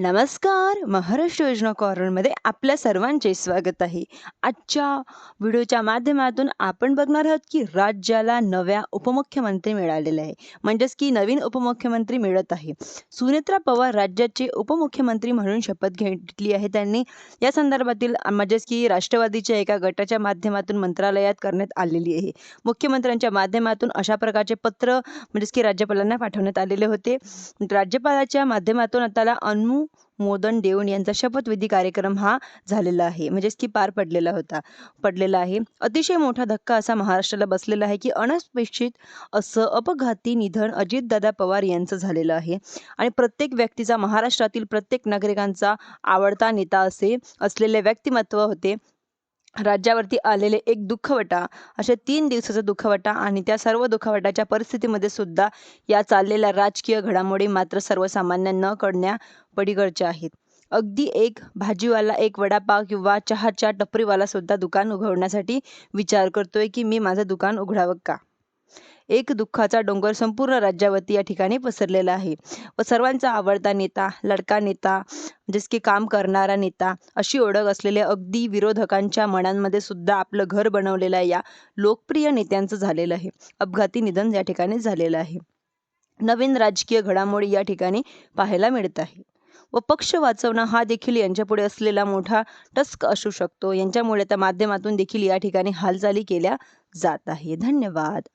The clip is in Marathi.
नमस्कार. महाराष्ट्र योजना कॉर्नरमध्ये आपल्या सर्वांचे स्वागत आहे. आजच्या व्हिडिओच्या माध्यमातून आपण बघणार आहोत की राज्याला नव्या उपमुख्यमंत्री मिळालेले आहे म्हणजेच की नवीन उपमुख्यमंत्री मिळत आहे. सुनेत्रा पवार राज्याचे उपमुख्यमंत्री म्हणून शपथ घेतली आहे. त्यांनी या संदर्भातील म्हणजेच की राष्ट्रवादीच्या एका गटाच्या माध्यमातून मंत्रालयात करण्यात आलेली आहे. मुख्यमंत्र्यांच्या माध्यमातून अशा प्रकारचे पत्र म्हणजेच की राज्यपालांना पाठवण्यात आलेले होते. राज्यपालाच्या माध्यमातून त्याला अनु मोदन देऊन यांचा शपथविधी कार्यक्रम हा झालेला आहे. म्हणजेच की पार पडलेला होता. पडलेला आहे. अतिशय मोठा धक्का असा महाराष्ट्राला बसलेला आहे की अनपेक्षित असं अपघाती निधन अजितदादा पवार यांचं झालेलं आहे. आणि प्रत्येक व्यक्तीचा महाराष्ट्रातील प्रत्येक नागरिकांचा आवडता नेता असे असलेले व्यक्तिमत्व होते. राज्यावरती आलेले एक दुःखवटा असे तीन दिवसाचा दुःखवटा आणि त्या सर्व दुःखवटाच्या परिस्थितीमध्ये सुद्धा या चाललेल्या राजकीय घडामोडी मात्र सर्वसामान्य न कळण्या पडीकडच्या आहेत. अगदी एक भाजीवाला एक वडापाव किंवा चहाच्या टपरीवाला सुद्धा दुकान उघडण्यासाठी विचार करतोय की मी माझं दुकान उघडावं का? एक दुःखाचा डोंगर संपूर्ण राज्यावरती या ठिकाणी पसरलेला आहे. व सर्वांचा आवडता नेता लडका नेता जस की काम करणारा नेता अशी ओळख असलेल्या अगदी विरोधकांच्या मनांमध्ये सुद्धा आपलं घर बनवलेल्या या लोकप्रिय नेत्यांचं झालेलं आहे. अपघाती निधन या ठिकाणी झालेलं आहे. नवीन राजकीय घडामोडी या ठिकाणी पाहायला मिळत आहे. व पक्ष वाचवणं हा देखील यांच्यापुढे असलेला मोठा टस्क असू शकतो. यांच्यामुळे त्या माध्यमातून देखील या ठिकाणी हालचाली केल्या जात आहे. धन्यवाद.